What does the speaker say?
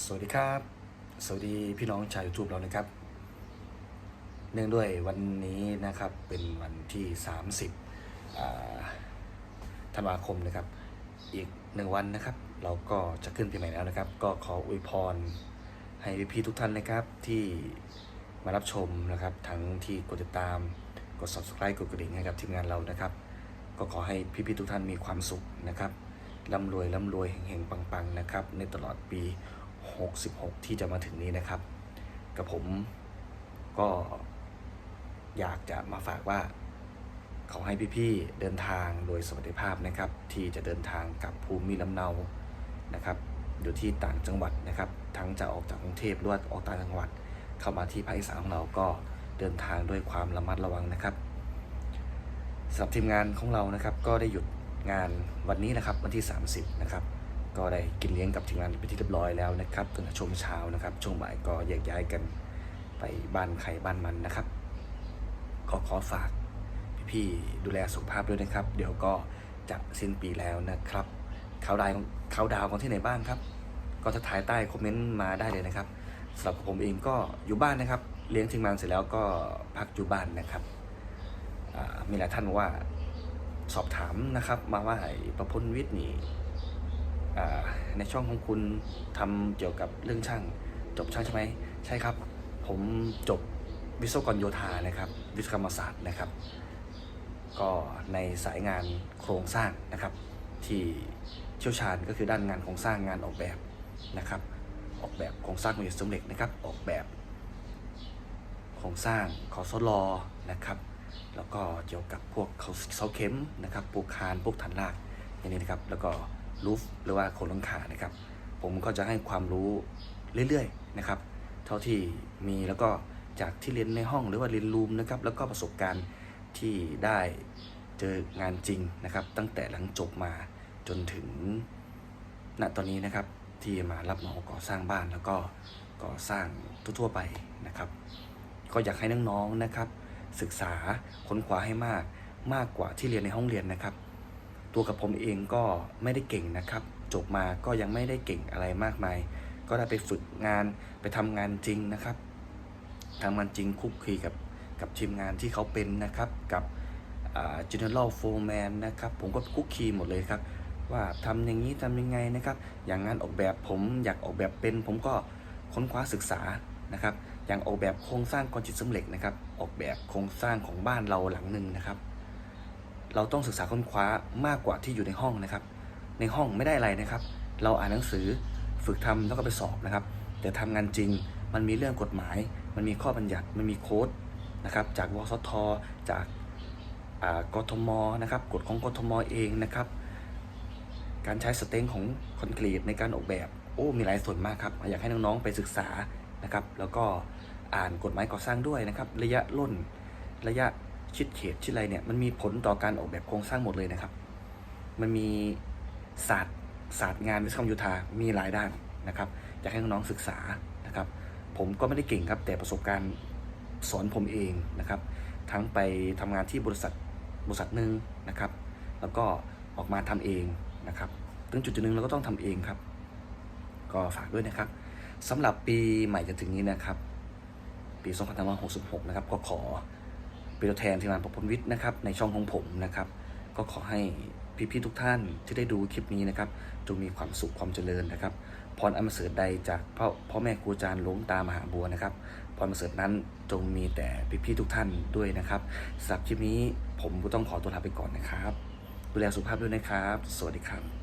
สวัสดีครับ สวัสดีพี่น้องชาว YouTube เรานะครับ เนื่องด้วยวันนี้นะครับเป็นวันที่ 30ธันวาคมนะครับ อีกหนึ่งวันนะครับ เราก็จะขึ้นปีใหม่แล้วนะครับ ก็ขออวยพรให้พี่ๆทุกท่านนะครับที่มารับชมนะครับ ทั้งที่กดติดตามกด subscribe กดกระดิ่งให้กับทีมงานเรานะครับ ก็ขอให้พี่ๆทุกท่านมีความสุขนะครับร่ำรวยร่ำรวยเฮงๆปังๆนะครับ ในตลอดปี 66 ที่จะมาถึงนี้นะครับ กับผมก็อยากจะมาฝากว่า ขอให้พี่ๆเดินทางโดยสวัสดิภาพนะครับ ที่จะเดินทางกับภูมิลำเนานะครับอยู่ที่ต่างจังหวัดนะครับ ทั้งจะออกจากกรุงเทพหรือว่าออกต่างจังหวัด เข้ามาที่ภาคอีสานของเราก็เดินทางด้วยความระมัดระวังนะครับสำหรับทีมงานของเรานะครับก็ได้หยุดงานวันนี้นะครับวันที่ 30 นะครับ ก็ได้กินเลี้ยงกับทีมงานไปที่เรียบร้อยแล้วนะครับตั้งแต่ช่วงเช้านะครับช่วงบ่ายก็แยกย้ายกันไปบ้านใครบ้านมันนะครับ ก็ขอฝากพี่ๆดูแลสุขภาพด้วยนะครับ เดี๋ยวก็จะสิ้นปีแล้วนะครับเขาดาวเขาดาวกันที่ไหนบ้างครับ ก็จะถ่ายใต้คอมเมนต์มาได้เลยนะครับสำหรับผมเองก็อยู่บ้านนะครับ เลี้ยงทีมงานเสร็จแล้วก็พักอยู่บ้านนะครับมีหลายท่านบอกว่าสอบถามนะครับ มาว่าไอ้ประพลวิทย์นี่ ในช่องของคุณทำเกี่ยวกับเรื่องช่าง จบช่างใช่ไหมใช่ครับ ผมจบวิศวกรโยธานะครับ วิศวกรรมศาสตร์นะครับ ก็ในสายงานโครงสร้างนะครับ ที่เชี่ยวชาญก็คือด้านงานโครงสร้างงานออกแบบนะครับ ออกแบบโครงสร้างมือสำเร็จนะครับ ออกแบบโครงสร้างคอสลอนะครับ แล้วก็เกี่ยวกับพวกเขาเสาเข็มนะครับปูกคานพวกฐานรากอย่างนี้นะครับ แล้วก็ รูฟหรือว่าโคลังคานะครับ ผมก็จะให้ความรู้เรื่อยๆนะครับ เท่าที่มีแล้วก็จากที่เรียนในห้องหรือว่าเรียนรูมนะครับ แล้วก็ประสบการณ์ที่ได้เจองานจริงนะครับ ตั้งแต่หลังจบมาจนถึงณตอนนี้นะครับที่มารับเหมาก่อสร้างบ้านแล้วก็ก่อสร้างทั่วๆไปนะครับ ก็อยากให้น้องๆนะครับ ศึกษาค้นคว้าให้มากมากกว่าที่เรียนในห้องเรียนนะครับ ตัวกับผมเองก็ไม่ได้เก่งนะครับ จบมาก็ยังไม่ได้เก่งอะไรมากมาย ก็ได้ไปฝึกงานไปทำงานจริงนะครับทำงานจริงคุกคีกับกับทีมงานที่เขาเป็นนะครับกับอ่า general foreman นะครับผมก็คุกคีหมดเลยครับ ว่าทำอย่างนี้ทำยังไงนะครับ อย่างงานออกแบบผมอยากออกแบบเป็น ผมก็ค้นคว้าศึกษานะครับอย่างออกแบบโครงสร้างคอนกรีตสำเร็จนะครับ ออกแบบโครงสร้างของบ้านเราหลังหนึ่งนะครับ เราต้องศึกษาค้นคว้ามากกว่าที่อยู่ในห้องนะครับ ในห้องไม่ได้อะไรนะครับ เราอ่านหนังสือฝึกทำแล้วก็ไปสอบนะครับ แต่ทำงานจริงมันมีเรื่องกฎหมาย มันมีข้อบัญญัติมันมีโค้ดนะครับ จากวสทจากกทมนะครับกฎของกทมเองนะครับ การใช้สเต็งของคอนกรีตในการออกแบบโอ้มีหลายส่วนมากครับ อยากให้น้องๆไปศึกษานะครับ แล้วก็อ่านกฎหมายก่อสร้างด้วยนะครับ ระยะล่นระยะ ชิดเขตชิดอะไรเนี่ยมันมีผลต่อการออกแบบโครงสร้างหมดเลยนะครับ มันมีศาสตร์ศาสตร์งานวิศวกรรมโยธามีหลายด้านนะครับอยากให้น้องๆศึกษานะครับ ผมก็ไม่ได้เก่งครับแต่ประสบการณ์สอนผมเองนะครับ ทั้งไปทำงานที่บริษัทบริษัทหนึ่งนะครับ แล้วก็ออกมาทำเองนะครับถึงจุดจุดหนึ่งเราก็ต้องทำเองครับ ก็ฝากด้วยนะครับสำหรับปีใหม่จะถึงนี้นะครับ ปี 2566 นะครับก็ขอ เป็นตัวแทนทีมงานประพลวิทย์นะครับในช่องของผมนะครับ ก็ขอให้พี่ๆทุกท่านที่ได้ดูคลิปนี้นะครับจงมีความสุขความเจริญนะครับพรอันเสริฐใดจากพ่อพ่อแม่ครูอาจารย์หลวงตามหาบัวนะครับพรประเสริฐนั้นจงมีแต่พี่ๆทุกท่านด้วยนะครับสำหรับคลิปนี้ผมก็ต้องขอตัวลาไปก่อนนะครับ ดูแลสุขภาพด้วยนะครับ สวัสดีครับ